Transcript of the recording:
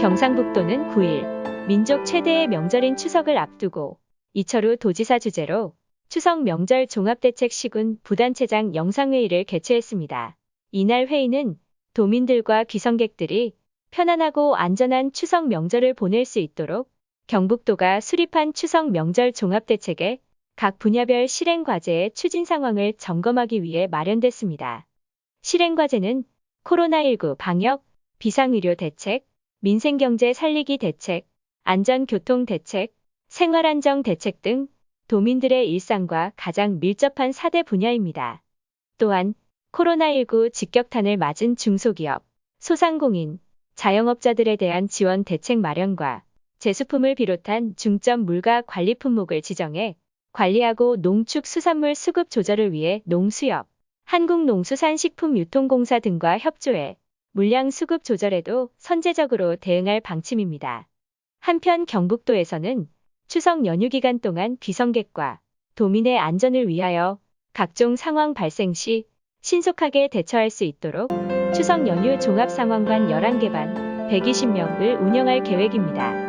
경상북도는 9일 민족 최대의 명절인 추석을 앞두고 이철우 도지사 주재로 추석 명절 종합대책 시군 부단체장 영상회의를 개최했습니다. 이날 회의는 도민들과 귀성객들이 편안하고 안전한 추석 명절을 보낼 수 있도록 경북도가 수립한 추석 명절 종합대책의 각 분야별 실행 과제의 추진 상황을 점검하기 위해 마련됐습니다. 실행 과제는 코로나19 방역, 비상의료 대책, 민생경제 살리기 대책, 안전교통 대책, 생활안정 대책 등 도민들의 일상과 가장 밀접한 4대 분야입니다. 또한 코로나19 직격탄을 맞은 중소기업, 소상공인, 자영업자들에 대한 지원 대책 마련과 제수품을 비롯한 중점 물가 관리 품목을 지정해 관리하고 농축 수산물 수급 조절을 위해 농수협, 한국농수산식품유통공사 등과 협조해 물량 수급 조절에도 선제적으로 대응할 방침입니다. 한편 경북도에서는 추석 연휴 기간 동안 귀성객과 도민의 안전을 위하여 각종 상황 발생 시 신속하게 대처할 수 있도록 추석 연휴 종합상황관 11개 반 120명을 운영할 계획입니다.